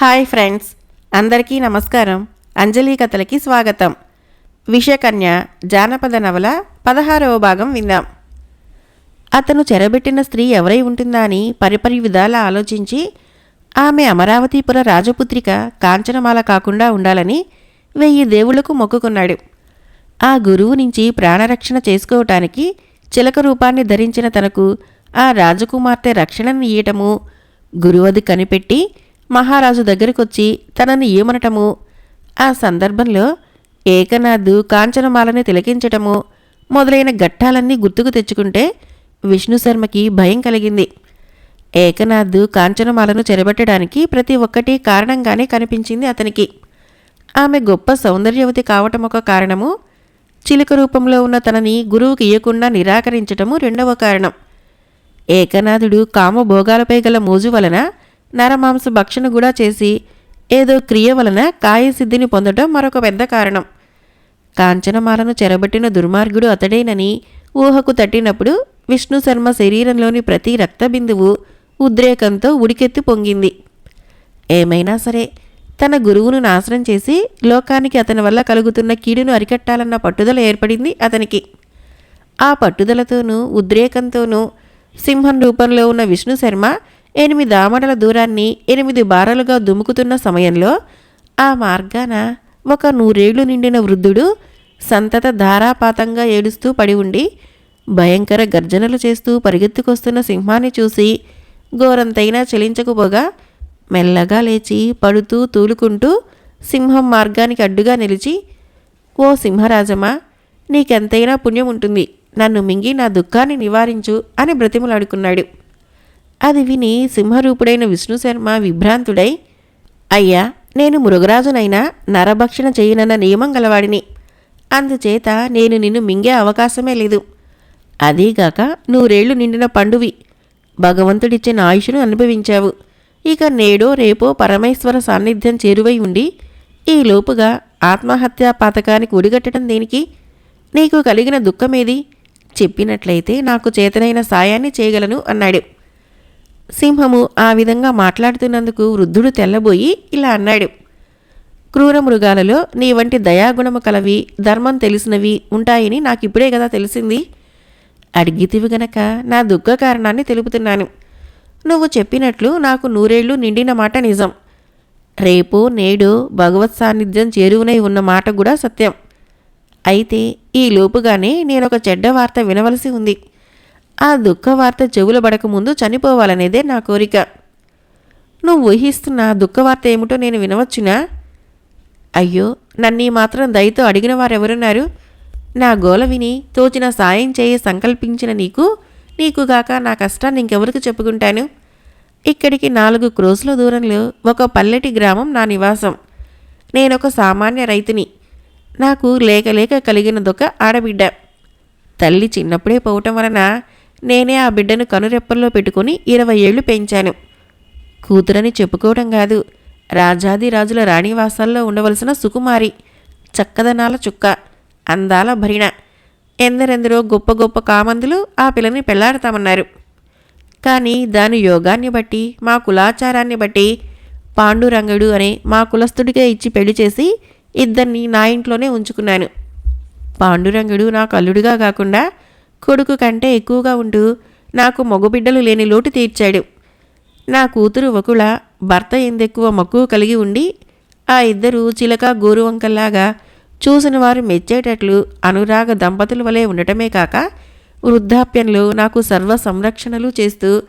Hi friends అందరికీ నమస్కారం. అంజలి కథలకి స్వాగతం. విషకన్య జానపద నవల పదహారవ భాగం విందాం. అతను చెరబెట్టిన స్త్రీ ఎవరై ఉంటుందా అని పరిపరి విధాల ఆలోచించి ఆమె అమరావతిపుర రాజపుత్రిక కాంచనమాల కాకుండా ఉండాలని వెయ్యి దేవుళ్ళకు మొక్కుకున్నాడు. ఆ గురువు నుంచి ప్రాణరక్షణ చేసుకోవటానికి చిలక రూపాన్ని ధరించిన తనకు ఆ రాజకుమార్తె రక్షణను ఇయ్యటము గురువది కనిపెట్టి మహారాజు దగ్గరకొచ్చి తనని ఏమనటము? ఆ సందర్భంలో ఏకనాథు కాంచనమాలని తిలకించటము మొదలైన ఘట్టాలన్నీ గుర్తుకు తెచ్చుకుంటే విష్ణుశర్మకి భయం కలిగింది. ఏకనాథ్ కాంచనమాలను చెరబెట్టడానికి ప్రతి ఒక్కటి కారణంగానే కనిపించింది అతనికి. ఆమె గొప్ప సౌందర్యవతి కావటం ఒక కారణము చిలుక రూపంలో ఉన్న తనని గురువుకి ఇయ్యకుండా నిరాకరించటము రెండవ కారణం. ఏకనాథుడు కామభోగాలపై గల మోజు వలన నరమాంస భక్షణ కూడా చేసి ఏదో క్రియ వలన కాయసిద్ధిని పొందడం మరొక పెద్ద కారణం. కాంచనమాలను చెరబట్టిన దుర్మార్గుడు అతడేనని ఊహకు తట్టినప్పుడు విష్ణు శర్మ శరీరంలోని ప్రతి రక్తబిందువు ఉద్రేకంతో ఉడికెత్తి పొంగింది. ఏమైనా సరే తన గురువును నాశనం చేసి లోకానికి అతని వల్ల కలుగుతున్న కీడును అరికట్టాలన్న పట్టుదల ఏర్పడింది అతనికి. ఆ పట్టుదలతోనూ ఉద్రేకంతోనూ సింహం రూపంలో ఉన్న విష్ణు శర్మ ఎనిమిది ఆమడల దూరాన్ని ఎనిమిది బారలుగా దుముకుతున్న సమయంలో ఆ మార్గాన ఒక నూరేళ్ళు నిండిన వృద్ధుడు సంతత ధారాపాతంగా ఏడుస్తూ పడి ఉండి భయంకర గర్జనలు చేస్తూ పరిగెత్తుకొస్తున్న సింహాన్ని చూసి ఘోరంతైనా చెలించకపోగా మెల్లగా లేచి పడుతూ తూలుకుంటూ సింహం మార్గానికి అడ్డుగా నిలిచి ఓ సింహరాజమా నీకెంతైనా పుణ్యం ఉంటుంది నన్ను మింగి నా దుఃఖాన్ని నివారించు అని బ్రతిమలాడుకున్నాడు. అది విని సింహరూపుడైన విష్ణు శర్మ విభ్రాంతుడై అయ్యా నేను మృగరాజునైనా నరభక్షణ చేయనన్న నియమం గలవాడిని. అందుచేత నేను నిన్ను మింగే అవకాశమే లేదు. అదీగాక నూరేళ్ళు నిండిన పండువి. భగవంతుడిచ్చిన ఆయుషును అనుభవించావు. ఇక నేడో రేపో పరమేశ్వర సాన్నిధ్యం చేరువై ఉండి ఈ లోపుగా ఆత్మహత్యా పాతకానికి ఒడిగట్టడం దేనికి? నీకు కలిగిన దుఃఖమేది? చెప్పినట్లయితే నాకు చేతనైన సాయాన్ని చేయగలను అన్నాడు. సింహము ఆ విధంగా మాట్లాడుతున్నందుకు వృద్ధుడు తెల్లబోయి ఇలా అన్నాడు. క్రూర మృగాలలో నీ వంటి దయాగుణము కలవి ధర్మం తెలిసినవి ఉంటాయని నాకిప్పుడే కదా తెలిసింది. అడిగితివి గనక నా దుఃఖ కారణాన్ని తెలుపుతున్నాను. నువ్వు చెప్పినట్లు నాకు నూరేళ్ళు నిండిన మాట నిజం. రేపు నేడు భగవత్ సాన్నిధ్యం చేరువునై ఉన్న మాట కూడా సత్యం. అయితే ఈ లోపుగానే నేనొక చెడ్డ వార్త వినవలసి ఉంది. ఆ దుఃఖ వార్త చెవులు పడకముందు చనిపోవాలనేదే నా కోరిక. నువ్వు ఊహిస్తున్న దుఃఖ వార్త ఏమిటో నేను వినవచ్చునా? అయ్యో నన్నీ మాత్రం దయతో అడిగిన వారెవరున్నారు? నా గోల విని తోచిన సాయం చేయి సంకల్పించిన నీకు నీకుగాక నా కష్టాన్ని ఇంకెవరికి చెప్పుకుంటాను? ఇక్కడికి నాలుగు క్రోసుల దూరంలో ఒక పల్లెటి గ్రామం నా నివాసం. నేనొక సామాన్య రైతుని. నాకు లేక లేక కలిగినదొక ఆడబిడ్డ. తల్లి చిన్నప్పుడే పోవటం వలన నేనే ఆ బిడ్డను కనురెప్పల్లో పెట్టుకుని ఇరవై ఏళ్ళు పెంచాను. కూతురని చెప్పుకోవడం కాదు. రాజాది రాజుల రాణివాసాల్లో ఉండవలసిన సుకుమారి చక్కదనాల చుక్క అందాల భరిణ. ఎందరెందరో గొప్ప గొప్ప కామందులు ఆ పిల్లని పెళ్ళాడతామన్నారు. కానీ దాని యోగాన్ని బట్టి మా కులాచారాన్ని బట్టి పాండురంగడు అనే మా కులస్తుడికే ఇచ్చి పెళ్ళి చేసి ఇద్దరిని నా ఇంట్లోనే ఉంచుకున్నాను. పాండురంగుడు నాకు అల్లుడిగా కాకుండా కొడుకు కంటే ఎక్కువగా ఉంటూ నాకు మగబిడ్డలు లేని లోటు తీర్చాడు. నా కూతురు ఒకళ భర్త ఎందెక్కువ మక్కువ కలిగి ఉండి ఆ ఇద్దరు చిలక గోరువంకల్లాగా చూసిన వారు మెచ్చేటట్లు అనురాగ దంపతుల వలె ఉండటమే కాక వృద్ధాప్యంలో నాకు సర్వ సంరక్షణలు చేస్తూ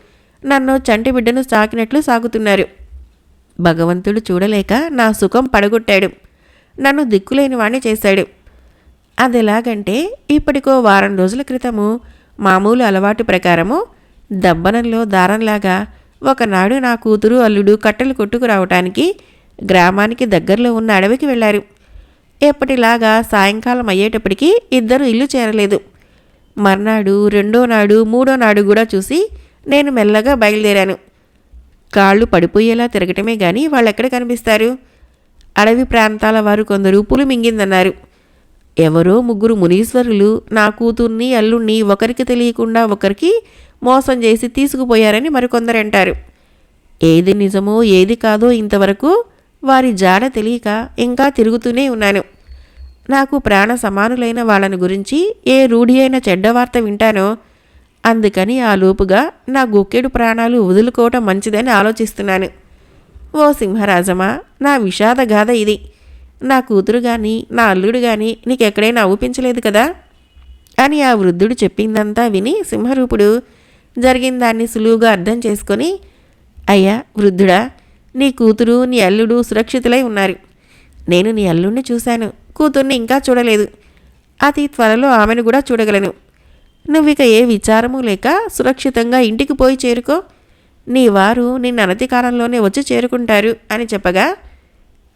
నన్ను చంటి బిడ్డను సాకినట్లు సాగుతున్నారు. భగవంతుడు చూడలేక నా సుఖం పడగొట్టాడు. నన్ను దిక్కులేని వాణ్ణి చేశాడు. అదెలాగంటే ఇప్పటికో వారం రోజుల క్రితము మామూలు అలవాటు ప్రకారము దబ్బనంలో దారంలాగా ఒకనాడు నా కూతురు అల్లుడు కట్టెలు కొట్టుకురావటానికి గ్రామానికి దగ్గరలో ఉన్న అడవికి వెళ్ళారు. ఎప్పటిలాగా సాయంకాలం అయ్యేటప్పటికీ ఇద్దరు ఇల్లు చేరలేదు. మర్నాడు రెండో నాడు మూడో నాడు కూడా చూసి నేను మెల్లగా బయలుదేరాను. కాళ్ళు పడిపోయేలా తిరగటమే గాని వాళ్ళెక్కడ కనిపిస్తారు? అడవి ప్రాంతాల వారు కొందరు పులి మింగిందన్నారు ఎవరో ముగ్గురు మునీశ్వరులు నా కూతుర్ని అల్లుణ్ణి ఒకరికి తెలియకుండా ఒకరికి మోసం చేసి తీసుకుపోయారని మరికొందరు అంటారు. ఏది నిజమో ఏది కాదో ఇంతవరకు వారి జాడ తెలియక ఇంకా తిరుగుతూనే ఉన్నాను. నాకు ప్రాణ సమానులైన వాళ్ళని గురించి ఏ రూఢి అయిన చెడ్డ వార్త వింటానో అందుకని ఆ లోపుగా నా గుక్కెడు ప్రాణాలు వదులుకోవటం మంచిదని ఆలోచిస్తున్నాను. ఓ సింహరాజమా నా విషాద గాథ ఇది. నా కూతురు గాని నా అల్లుడు గాని నీకెక్కడైనా ఊపించలేదు కదా? అని ఆ వృద్ధుడు చెప్పిందంతా విని సింహరూపుడు జరిగిన దాన్ని సులువుగా అర్థం చేసుకొని అయ్యా వృద్ధుడా నీ కూతురు నీ అల్లుడు సురక్షితులై ఉన్నారు. నేను నీ అల్లుడిని చూశాను. కూతుర్ని ఇంకా చూడలేదు. అతి త్వరలో ఆమెను కూడా చూడగలను. నువ్విక ఏ విచారము లేక సురక్షితంగా ఇంటికి పోయి చేరుకో. నీ వారు నిన్న అనతి కాలంలోనే వచ్చి చేరుకుంటారు అని చెప్పగా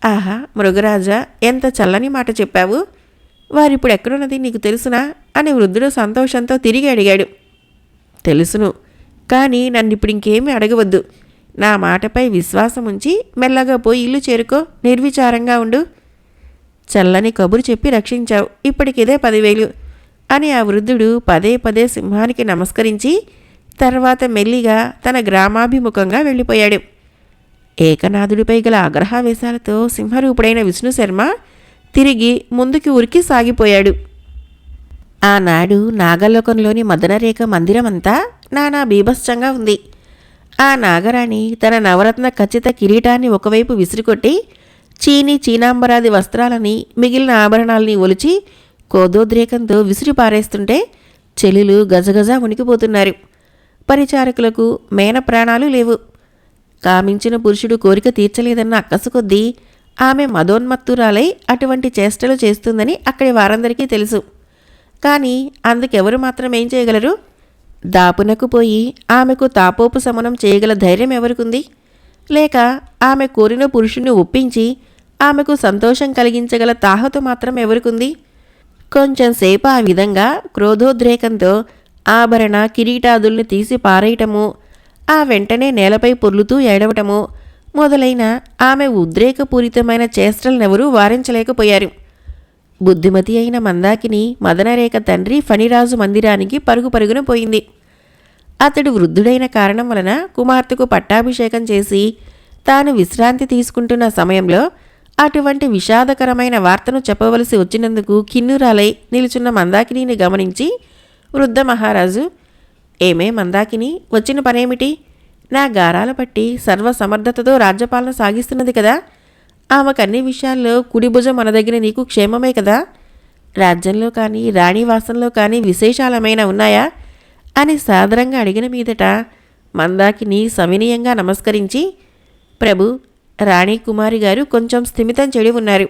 ఆహా మృగరాజా ఎంత చల్లని మాట చెప్పావు? వారిప్పుడు ఎక్కడున్నది నీకు తెలుసునా? అని వృద్ధుడు సంతోషంతో తిరిగి అడిగాడు. తెలుసును కానీ నన్ను ఇప్పుడు ఇంకేమీ అడగవద్దు. నా మాటపై విశ్వాసం ఉంచి మెల్లగా పోయి ఇల్లు చేరుకో నిర్విచారంగా ఉండు. చల్లని కబురు చెప్పి రక్షించావు ఇప్పటికిదే పదివేలు అని ఆ వృద్ధుడు పదే పదే సింహానికి నమస్కరించి తర్వాత మెల్లిగా తన గ్రామాభిముఖంగా వెళ్ళిపోయాడు. ఏకనాథుడిపై గల ఆగ్రహావేశాలతో సింహరూపుడైన విష్ణు శర్మ తిరిగి ముందుకి ఉరికి సాగిపోయాడు. ఆనాడు నాగలోకంలోని మదనరేఖ మందిరమంతా నానా బీభత్సంగా ఉంది. ఆ నాగరాణి తన నవరత్న ఖచ్చిత కిరీటాన్ని ఒకవైపు విసిరికొట్టి చీని చీనాంబరాది వస్త్రాలని మిగిలిన ఆభరణాలని ఒలిచి కోదోద్రేకంతో విసిరి పారేస్తుంటే చెలులు గజగజ వణికిపోతున్నారు పరిచారకులకు మేన ప్రాణాలు లేవు. కామించిన పురుషుడు కోరిక తీర్చలేదన్న అక్కసు కొద్దీ ఆమె మదోన్మత్తురాలై అటువంటి చేష్టలు చేస్తుందని అక్కడి వారందరికీ తెలుసు. కానీ అందుకెవరు మాత్రం ఏం చేయగలరు? దాపునకు పోయి ఆమెకు తాపోపశమనం చేయగల ధైర్యం ఎవరికుంది? లేక ఆమె కోరిన పురుషుణ్ణి ఒప్పించి ఆమెకు సంతోషం కలిగించగల తాహతు మాత్రం ఎవరికుంది? కొంచెం సేపు ఆ విధంగా క్రోధోద్రేకంతో ఆభరణ కిరీటాదుల్ని తీసి పారేయటము ఆ వెంటనే నేలపై పొర్లుతూ ఏడవటము. మొదలైన ఆమె ఉద్రేకపూరితమైన చేష్టలనెవరూ వారించలేకపోయారు. బుద్ధిమతి అయిన మందాకిని మదనరేఖ తండ్రి ఫణిరాజు మందిరానికి పరుగు పరుగున పోయింది. అతడు వృద్ధుడైన కారణం వలన కుమార్తెకు పట్టాభిషేకం చేసి తాను విశ్రాంతి తీసుకుంటున్న సమయంలో అటువంటి విషాదకరమైన వార్తను చెప్పవలసి వచ్చినందుకు కిన్నురాలై నిలుచున్న మందాకిని గమనించి వృద్ధ మహారాజు ఏమే మందాకిని? వచ్చిన పనేమిటి? నా గారాల పట్టి సర్వసమర్థతతో రాజ్యపాలన సాగిస్తున్నది కదా. ఆమెకు అన్ని విషయాల్లో కుడిభుజం మన దగ్గర నీకు క్షేమమే కదా. రాజ్యంలో కానీ రాణివాసంలో కానీ విశేషాలమైనా ఉన్నాయా? అని సాదరంగా అడిగిన మీదట మందాకిని సవినీయంగా నమస్కరించి ప్రభు రాణి కుమారి గారు కొంచెం స్థిమితం చెడి ఉన్నారు.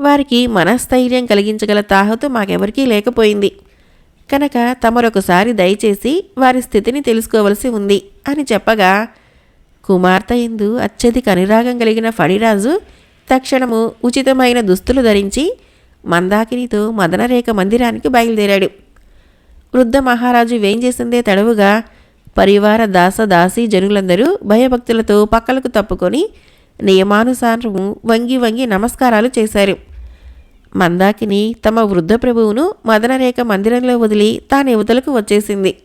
వారికి మనస్థైర్యం కలిగించగల తాహతు మాకెవరికీ లేకపోయింది. కనుక తమరొకసారి దయచేసి వారి స్థితిని తెలుసుకోవలసి ఉంది అని చెప్పగా కుమార్తె ఎందు అత్యధిక అనురాగం కలిగిన ఫణిరాజు తక్షణము ఉచితమైన దుస్తులు ధరించి మందాకినితో మదనరేఖ మందిరానికి బయలుదేరాడు. వృద్ధ మహారాజు వేం చేసిందే తడవుగా పరివార దాస దాసీ జనులందరూ భయభక్తులతో పక్కలకు తప్పుకొని నియమానుసారము వంగి వంగి నమస్కారాలు చేశారు. మందాకిని తమ వృద్ధ ప్రభువును మదనరేఖ మందిరంలో వదిలి తాను యువతలకు వచ్చేసింది.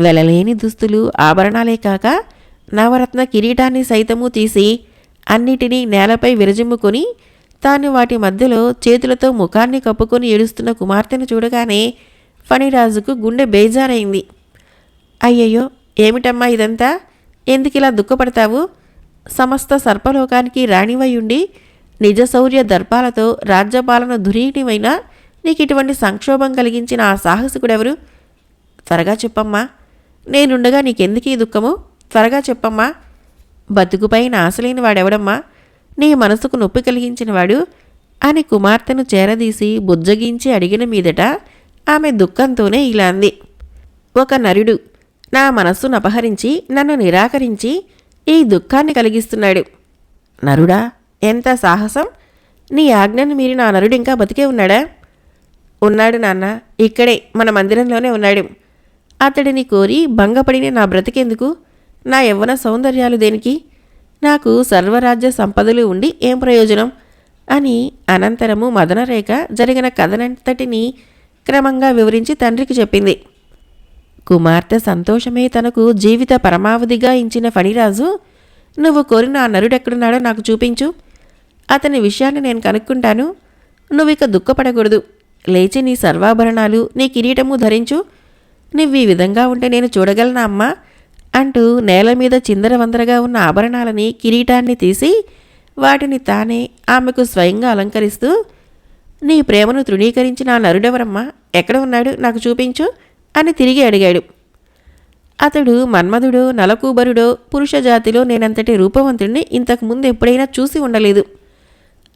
వెలలేని దుస్తులు ఆభరణాలే కాక నవరత్న కిరీటాన్ని సైతము తీసి అన్నిటినీ నేలపై విరజిమ్ముకొని తాను వాటి మధ్యలో చేతులతో ముఖాన్ని కప్పుకొని ఏడుస్తున్న కుమార్తెను చూడగానే ఫణిరాజుకు గుండె బేజారైంది. అయ్యయ్యో ఏమిటమ్మా ఇదంతా? ఎందుకిలా దుఃఖపడతావు? సమస్త సర్పలోకానికి రాణివై నిజ శౌర్య దర్పాలతో రాజ్యపాలన ధురీణివైన నీకు ఇటువంటి సంక్షోభం కలిగించిన ఆ సాహసికుడెవరు? త్వరగా చెప్పమ్మా. నేనుండగా నీకెందుకు ఈ దుఃఖము? త్వరగా చెప్పమ్మా. బతుకుపైన ఆశలేని వాడెవడమ్మా? నీ మనసుకు నొప్పి కలిగించినవాడు అని కుమార్తెను చేరదీసి బుజ్జగించి అడిగిన మీదట ఆమె దుఃఖంతోనే ఇలా అంది. ఒక నరుడు నా మనస్సును అపహరించి నన్ను నిరాకరించి ఈ దుఃఖాన్ని కలిగిస్తున్నాడు. నరుడా ఎంత సాహసం? నీ ఆజ్ఞను మీరి నా నరుడు ఇంకా బతికే ఉన్నాడా? ఉన్నాడు నాన్న ఇక్కడే మన మందిరంలోనే ఉన్నాడు. అతడిని కోరి భంగపడిన నా బ్రతికెందుకు? నా యవ్వన సౌందర్యాలు దేనికి? నాకు సర్వరాజ్య సంపదలు ఉండి ఏం ప్రయోజనం? అని అనంతరము మదనరేఖ జరిగిన కథనంతటిని క్రమంగా వివరించి తండ్రికి చెప్పింది. కుమార్తె సంతోషమే తనకు జీవిత పరమావధిగా ఇచ్చిన ఫణిరాజు నువ్వు కోరిన ఆ నరుడెక్కడున్నాడో నాకు చూపించు. అతని విషయాన్ని నేను కనుక్కుంటాను. నువ్వు ఇక దుఃఖపడకూడదు. లేచి నీ సర్వాభరణాలు నీ కిరీటము ధరించు. నువ్వు ఈ విధంగా ఉంటే నేను చూడగలనా అమ్మా? అంటూ నేల మీద చిందరవందరగా ఉన్న ఆభరణాలని కిరీటాన్ని తీసి వాటిని తానే ఆమెకు స్వయంగా అలంకరిస్తూ నీ ప్రేమను తృణీకరించిన ఆ నరుడెవరమ్మా? ఎక్కడ ఉన్నాడు? నాకు చూపించు అని తిరిగి అడిగాడు. అతడు మన్మధుడో నలకూబరుడో పురుష జాతిలో నేనంతటి రూపవంతుడిని ఇంతకు ముందు ఎప్పుడైనా చూసి ఉండలేదు.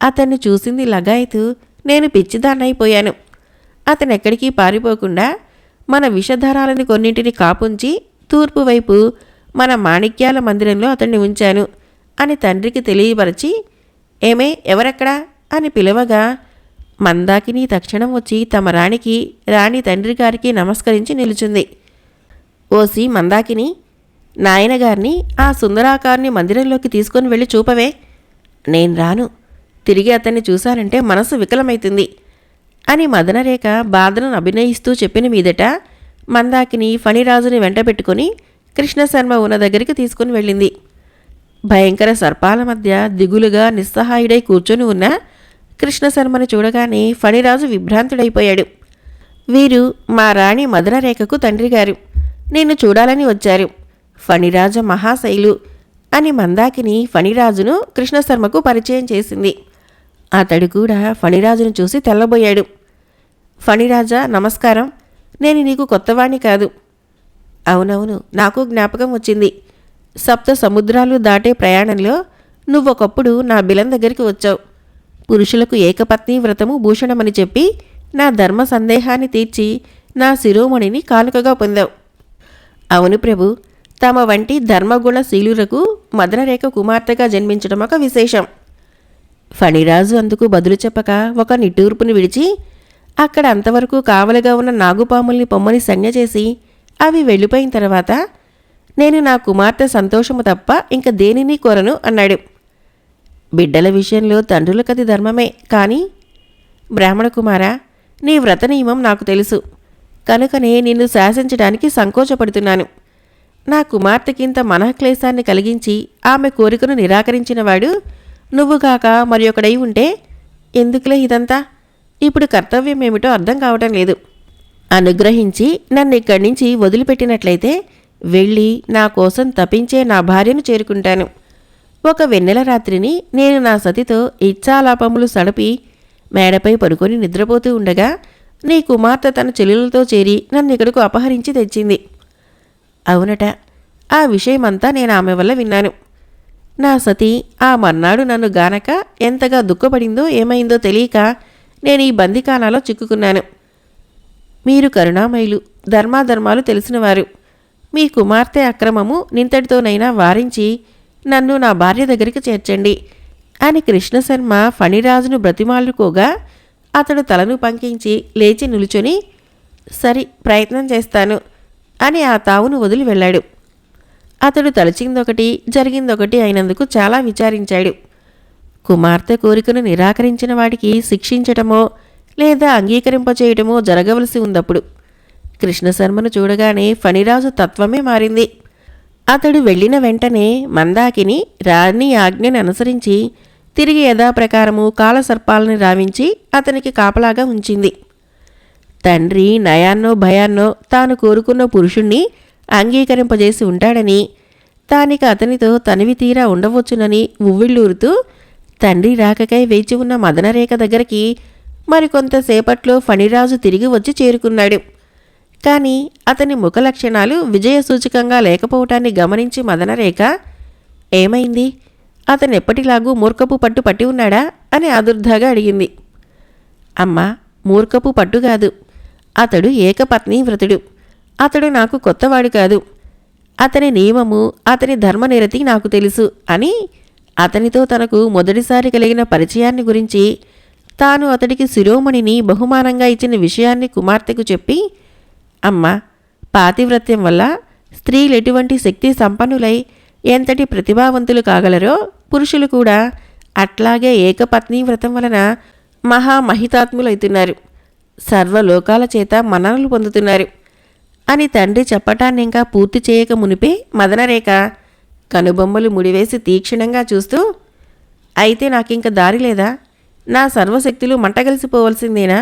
అతన్ని చూసింది లగాయతు నేను పిచ్చిదాన్నైపోయాను. అతనెక్కడికి పారిపోకుండా మన విషధారాలని కొన్నింటిని కాపుంచి తూర్పు వైపు మన మాణిక్యాల మందిరంలో అతన్ని ఉంచాను అని తండ్రికి తెలియపరచి ఏమే ఎవరెక్కడా? అని పిలవగా మందాకిని తక్షణం వచ్చి తమ రాణికి రాణి తండ్రి గారికి నమస్కరించి నిలుచుంది. ఓసి మందాకిని నాయనగారిని ఆ సుందరాకారిని మందిరంలోకి తీసుకొని వెళ్ళి చూపవే. నేను రాను. తిరిగి అతన్ని చూశారంటే మనసు వికలమైతుంది అని మదనరేఖ బాధను అభినయిస్తూ చెప్పిన మీదట మందాకిని ఫణిరాజుని వెంట పెట్టుకుని కృష్ణశర్మ ఉన్న దగ్గరికి తీసుకుని వెళ్ళింది. భయంకర సర్పాల మధ్య దిగులుగా నిస్సహాయుడై కూర్చొని ఉన్న కృష్ణశర్మను చూడగానే ఫణిరాజు విభ్రాంతుడైపోయాడు. వీరు మా రాణి మదనరేఖకు తండ్రి గారు. నిన్ను చూడాలని వచ్చారు. ఫణిరాజ మహాశైలు అని మందాకిని ఫణిరాజును కృష్ణశర్మకు పరిచయం చేసింది. అతడు కూడా ఫణిరాజును చూసి తెల్లబోయాడు. ఫణిరాజా నమస్కారం. నేను నీకు కొత్తవాణ్ణి కాదు. అవునవును నాకు జ్ఞాపకం వచ్చింది. సప్త సముద్రాలు దాటే ప్రయాణంలో నువ్వొకప్పుడు నా బిలం దగ్గరికి వచ్చావు. పురుషులకు ఏకపత్ని వ్రతము భూషణమని చెప్పి నా ధర్మ సందేహాన్ని తీర్చి నా శిరోమణిని కానుకగా పొందావు. అవును ప్రభు తమ వంటి ధర్మగుణశీలులకు మదనరేఖ కుమార్తెగా జన్మించడం ఒక విశేషం. ఫణిరాజు అందుకు బదులు చెప్పక ఒక నిట్టూర్పుని విడిచి అక్కడ అంతవరకు కావలిగా ఉన్న నాగుపాముల్ని పొమ్మని సంజ్ఞ చేసి అవి వెళ్ళిపోయిన తర్వాత నేను నా కుమార్తె సంతోషము తప్ప ఇంక దేనిని కోరను అన్నాడు. బిడ్డల విషయంలో తండ్రుల కది ధర్మమే కానీ బ్రాహ్మణ కుమారా నీ వ్రత నియమం నాకు తెలుసు. కనుకనే నిన్ను శాసించడానికి సంకోచపడుతున్నాను. నా కుమార్తెకింత మనఃక్లేశాన్ని కలిగించి ఆమె కోరికను నిరాకరించినవాడు నువ్వు కాక మరి ఒకడై ఉంటే ఎందుకులే ఇదంతా? ఇప్పుడు కర్తవ్యం ఏమిటో అర్థం కావటం లేదు. అనుగ్రహించి నన్ను ఇక్కడి నుంచి వదిలిపెట్టినట్లయితే వెళ్ళి నా కోసం తపించే నా భార్యను చేరుకుంటాను. ఒక వెన్నెల రాత్రిని నేను నా సతితో ఇచ్చాలాపములు సడపి మేడపై పడుకొని నిద్రపోతూ ఉండగా నీ కుమార్తె తన చెల్లెలతో చేరి నన్ను ఇక్కడకు అపహరించి తెచ్చింది. అవునట ఆ విషయమంతా నేను ఆమె వల్ల విన్నాను. నా సతి ఆ మర్నాడు నన్ను గానక ఎంతగా దుఃఖపడిందో ఏమైందో తెలియక నేను ఈ బందికానాలో చిక్కుకున్నాను. మీరు కరుణామయులు ధర్మాధర్మాలు తెలిసినవారు. మీ కుమార్తె అక్రమము నింతటితోనైనా వారించి నన్ను నా భార్య దగ్గరికి చేర్చండి. అని కృష్ణశర్మ ఫణిరాజును బ్రతిమాలుకోగా అతడు తలను పంకించి లేచి నిలుచొని సరి ప్రయత్నం చేస్తాను అని ఆ తావును వదిలి వెళ్ళాడు. అతడు తలచిందొకటి జరిగిందొకటి అయినందుకు చాలా విచారించాడు. కుమార్తె కోరికను నిరాకరించిన వాడికి శిక్షించటమో లేదా అంగీకరింపచేయటమో జరగవలసి ఉందప్పుడు. కృష్ణశర్మను చూడగానే ఫణిరాజు తత్వమే మారింది. అతడు వెళ్ళిన వెంటనే మందాకిని రాణి ఆజ్ఞని అనుసరించి తిరిగి యథాప్రకారము కాలసర్పాలని రావించి అతనికి కాపలాగా ఉంచింది. తండ్రి నయాన్నో భయాన్నో తాను కోరుకున్న పురుషుణ్ణి అంగీకరింపజేసి ఉంటాడని తానిక అతనితో తనివి తీరా ఉండవచ్చునని ఉవ్విళ్ళూరుతూ తండ్రి రాకకై వేచి ఉన్న మదనరేఖ దగ్గరికి మరికొంతసేపట్లో ఫణిరాజు తిరిగి వచ్చి చేరుకున్నాడు. కానీ అతని ముఖ లక్షణాలు విజయ సూచకంగా లేకపోవటాన్ని గమనించి మదనరేఖ ఏమైంది? అతను ఎప్పటిలాగూ మూర్ఖపు పట్టు పట్టి ఉన్నాడా? అని ఆదుర్దాగా అడిగింది. అమ్మ మూర్ఖపు పట్టు కాదు. అతడు ఏకపత్ని వ్రతుడు. అతడు నాకు కొత్తవాడు కాదు. అతని నియమము అతని ధర్మనిరతి నాకు తెలుసు అని అతనితో తనకు మొదటిసారి కలిగిన పరిచయాన్ని గురించి తాను అతడికి శిరోమణిని బహుమానంగా ఇచ్చిన విషయాన్ని కుమార్తెకు చెప్పి అమ్మా పాతివ్రత్యం వల్ల స్త్రీలు ఎటువంటి శక్తి సంపన్నులై ఎంతటి ప్రతిభావంతులు కాగలరో పురుషులు కూడా అట్లాగే ఏకపత్ని వ్రతం వలన మహామహితాత్ములవుతున్నారు సర్వలోకాల చేత మన్ననలు పొందుతున్నారు. అని తండ్రి చెప్పటాన్ని ఇంకా పూర్తి చేయక మునిపే మదనరేఖ కనుబొమ్మలు ముడివేసి తీక్షణంగా చూస్తూ అయితే నాకింక దారి లేదా? నా సర్వశక్తులు మంటగలిసిపోవలసిందేనా?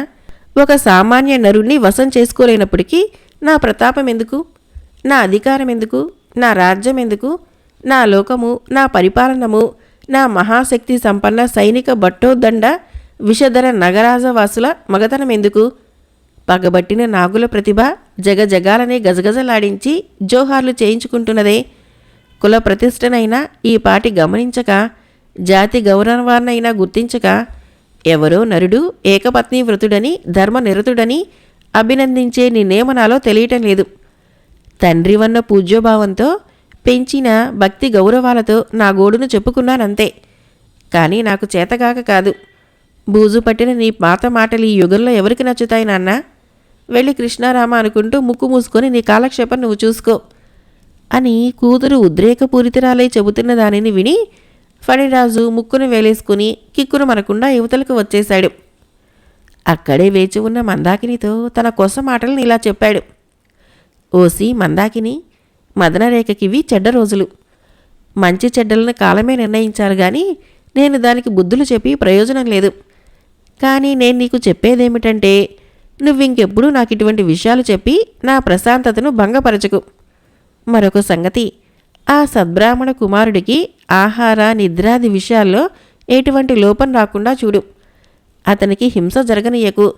ఒక సామాన్య నరుణ్ణి వశం చేసుకోలేనప్పటికీ నా ప్రతాపం ఎందుకు నా అధికారం ఎందుకు నా రాజ్యం ఎందుకు నా లోకము నా పరిపాలనము నా మహాశక్తి సంపన్న సైనిక బట్టోదండ విషధర నగరాజవాసుల మగతనం ఎందుకు పగబట్టిన నాగుల ప్రతిభ జగజగాలనే గజగజలాడించి జోహార్లు చేయించుకుంటున్నదే. కుల ప్రతిష్టనైనా ఈ పాటి గమనించక జాతి గౌరవాన్నైనా గుర్తించక ఎవరో నరుడు ఏకపత్ని వ్రతుడని ధర్మనిరతుడని అభినందించే నిన్నేమనాలో తెలియటం లేదు. తండ్రి వన్న పూజ్యోభావంతో పెంచిన భక్తి గౌరవాలతో నా గోడును చెప్పుకున్నానంతే. కానీ నాకు చేతగాక కాదు. బూజు పట్టిన నీ పాత మాటలు ఈ యుగంలో ఎవరికి నచ్చుతాయి నాన్న? వెళ్ళి కృష్ణారామ అనుకుంటూ ముక్కు మూసుకొని నీ కాలక్షేపం నువ్వు చూసుకో అని కూతురు ఉద్రేకపూరితరాలై చెబుతున్న దానిని విని ఫణిరాజు ముక్కును వేలేసుకుని కిక్కును మనకుండా యువతలకు వచ్చేశాడు. అక్కడే వేచి ఉన్న మందాకినితో తన కోసం మాటలను ఇలా చెప్పాడు. ఓసి మందాకిని మదనరేఖకివి చెడ్డ రోజులు. మంచి చెడ్డలను కాలమే నిర్ణయించారు కానీ నేను దానికి బుద్ధులు చెప్పి ప్రయోజనం లేదు. కానీ నేను నీకు చెప్పేదేమిటంటే నువ్వింకెప్పుడు నాకు ఇటువంటి విషయాలు చెప్పి నా ప్రశాంతతను భంగపరచకు. మరొక సంగతి ఆ సద్బ్రాహ్మణ కుమారుడికి ఆహార నిద్రాది విషయాల్లో ఎటువంటి లోపం రాకుండా చూడు. అతనికి హింస జరగనీయకు.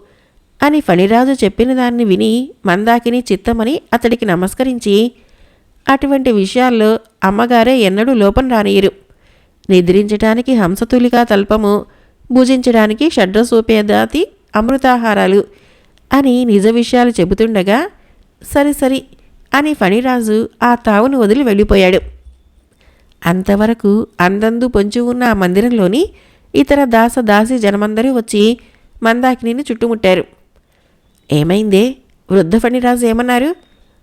అని ఫణిరాజు చెప్పిన దాన్ని విని మందాకిని చిత్తమని అతడికి నమస్కరించి అటువంటి విషయాల్లో అమ్మగారే ఎన్నడూ లోపం రానియరు. నిద్రించడానికి హంసతులికా తల్పము భుజించడానికి షడ్రసోపేదాతి అమృతాహారాలు అని నిజ విషయాలు చెబుతుండగా సరి సరి అని ఫణిరాజు ఆ తావును వదిలి వెళ్ళిపోయాడు. అంతవరకు అందందు పొంచి ఉన్న ఆ మందిరంలోని ఇతర దాస దాసి జనమందరూ వచ్చి మందాకిని చుట్టుముట్టారు. ఏమైందే? వృద్ధ ఫణిరాజు ఏమన్నారు?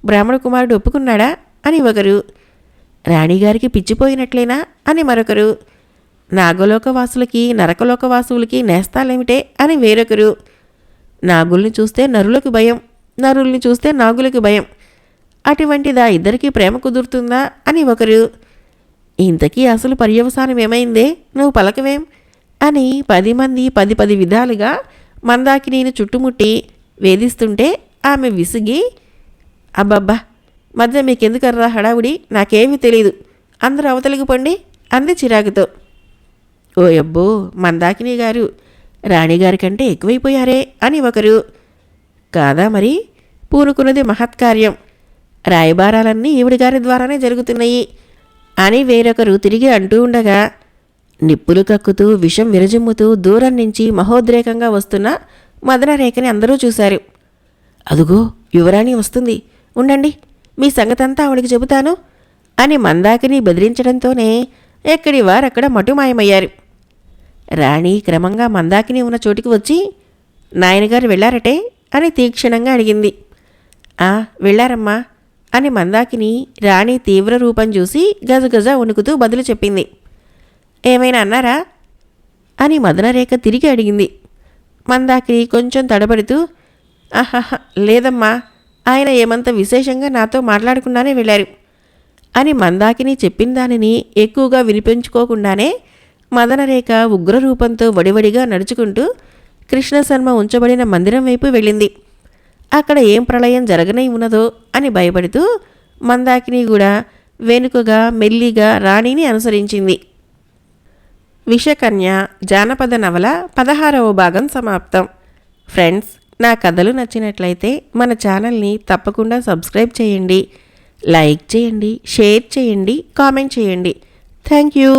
బ్రాహ్మణ కుమారుడు ఒప్పుకున్నాడా? అని ఒకరు. రాణిగారికి పిచ్చిపోయినట్లేనా అని మరొకరు. నాగలోకవాసులకి నరకలోకవాసులకి నేస్తాలేమిటే? అని వేరొకరు. నాగుల్ని చూస్తే నరులకు భయం నరుల్ని చూస్తే నాగులకి భయం. అటువంటిదా ఇద్దరికీ ప్రేమ కుదురుతుందా అని ఒకరు ఇంతకీ అసలు పర్యవసానం ఏమైందే? నువ్వు పలకవేం? అని పది మంది పది పది విధాలుగా మందాకినీని చుట్టుముట్టి వేధిస్తుంటే ఆమె విసిగి అబ్బబ్బా మధ్య మీకెందుకర్రా హడావుడి? నాకేమీ తెలియదు అందరూ అవతలికి పండి అంది చిరాకుతో. ఓ అబ్బో మందాకిని గారు రాణిగారి కంటే ఎక్కువైపోయారే అని ఒకరు. కాదా మరి? పూనుకున్నది మహత్కార్యం. రాయబారాలన్నీ ఈవిడిగారి ద్వారానే జరుగుతున్నాయి అని వేరొకరు తిరిగి అంటూ ఉండగా నిప్పులు కక్కుతూ విషం విరజిమ్ముతూ దూరం నుంచి మహోద్రేకంగా వస్తున్న మదనరేఖని అందరూ చూశారు. అదుగో యువరాణి వస్తుంది. ఉండండి మీ సంగతంతా ఆవిడికి చెబుతాను అని మందాకిని బెదిరించడంతోనే ఎక్కడి వారక్కడ మటుమాయమయ్యారు. రాణి క్రమంగా మందాకిని ఉన్న చోటికి వచ్చి నాయనగారు వెళ్ళారటే? అని తీక్షణంగా అడిగింది. ఆ వెళ్ళారమ్మా అని మందాకిని రాణి తీవ్ర రూపం చూసి గజగజ వణుకుతూ బదులు చెప్పింది. ఏమైనా అన్నారా? అని మదనరేఖ తిరిగి అడిగింది. మందాకిని కొంచెం తడబడుతూ ఆహాహ లేదమ్మా ఆయన ఏమంత విశేషంగా నాతో మాట్లాడకుండానే వెళ్ళారు అని మందాకిని చెప్పిన దానిని ఎక్కువగా వినిపించుకోకుండానే మదనరేఖ ఉగ్రరూపంతో వడివడిగా నడుచుకుంటూ కృష్ణశర్మ ఉంచబడిన మందిరం వైపు వెళ్ళింది. అక్కడ ఏం ప్రళయం జరగనై ఉన్నదో అని భయపడుతూ మందాకిని కూడా వెనుకగా మెల్లిగా రాణిని అనుసరించింది. విషకన్య జానపద నవల పదహారవ భాగం సమాప్తం. ఫ్రెండ్స్ నా కథలు నచ్చినట్లయితే మన ఛానల్ని తప్పకుండా సబ్స్క్రైబ్ చేయండి. లైక్ చేయండి షేర్ చేయండి కామెంట్ చేయండి. Thank you.